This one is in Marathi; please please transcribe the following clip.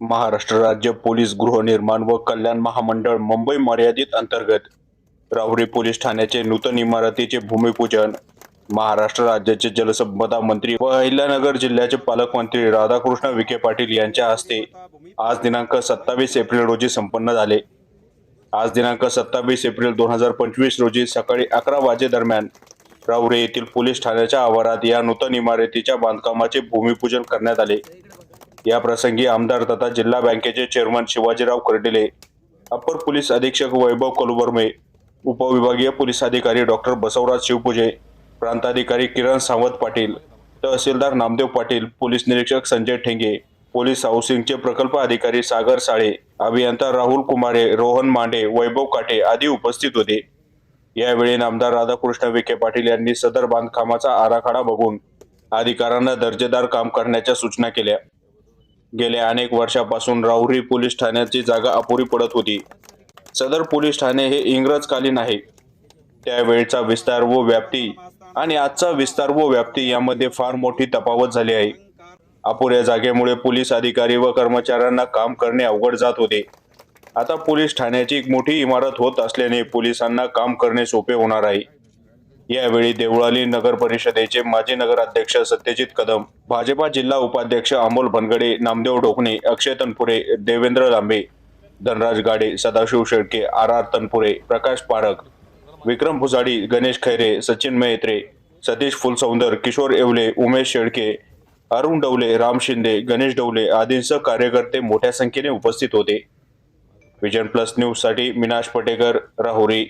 महाराष्ट्र राज्य पोलीस गृहनिर्माण व कल्याण महामंडळ मुंबई मर्यादित अंतर्गत राहुरी पोलीस ठाण्याचे नूतन इमारतीचे भूमिपूजन महाराष्ट्र राज्याचे जलसंपदा मंत्री व अहिल्यानगर जिल्ह्याचे पालकमंत्री राधाकृष्ण विखे पाटील यांच्या हस्ते आज दिनांक सत्तावीस एप्रिल रोजी संपन्न झाले. आज दिनांक सत्तावीस एप्रिल दोन हजार पंचवीस रोजी सकाळी अकरा वाजे दरम्यान राहुरी येथील पोलीस ठाण्याच्या आवारात या नूतन इमारतीच्या बांधकामाचे भूमिपूजन करण्यात आले. या प्रसंगी आमदार तथा जिल्हा बँकेचे chairman Shivajirao Kardile upper police अधीक्षक वैभव कलुबर्मे उपविभागीय पोलीस अधिकारी डॉक्टर बसवराज शिवपूजे प्रांताधिकारी किरण सावंत पाटील तहसीलदार नामदेव पाटील पोलीस निरीक्षक संजय ठेंगे पोलीस हाऊसिंगचे प्रकल्प अधिकारी सागर साळे अभियंता राहुल कुमारे रोहन मांडे वैभव काटे आदी उपस्थित होते. यावेळी नामदार राधाकृष्ण विखे पाटील यांनी सदर बांधकामाचा आराखडा बघून अधिकाऱ्यांना दर्जेदार काम करण्याच्या सूचना केल्या. गेल्या अनेक वर्षापासून राहुरी पोलीस ठाण्याची जागा अपुरी पडत होती. सदर पोलीस ठाणे हे इंग्रजकालीन आहे. त्यावेळचा विस्तार व व्याप्ती आणि आजचा विस्तार व व्याप्ती यामध्ये फार मोठी तफावत झाली आहे. अपुऱ्या जागेमुळे पोलीस अधिकारी व कर्मचाऱ्यांना काम करणे अवघड जात होते. आता पोलीस ठाण्याची एक मोठी इमारत होत असल्याने पोलिसांना काम करणे सोपे होणार आहे. यावेळी देवळाली नगर परिषदेचे माजी नगराध्यक्ष सत्यजित कदम भाजपा जिल्हा उपाध्यक्ष अमोल बनगडे नामदेव ढोकणे अक्षय तनपुरे देवेंद्र लांबे धनराज गाडे सदाशिव शेळके आर आर तनपुरे प्रकाश पारख विक्रम भुजाडी गणेश खैरे सचिन मेहत्रे सतीश फुलसौंदर किशोर येवले उमेश शेळके अरुण डवले राम शिंदे गणेश डवले आदींसह कार्यकर्ते मोठ्या संख्येने उपस्थित होते. विजन प्लस न्यूजसाठी मिनाश पटेकर राहुरी.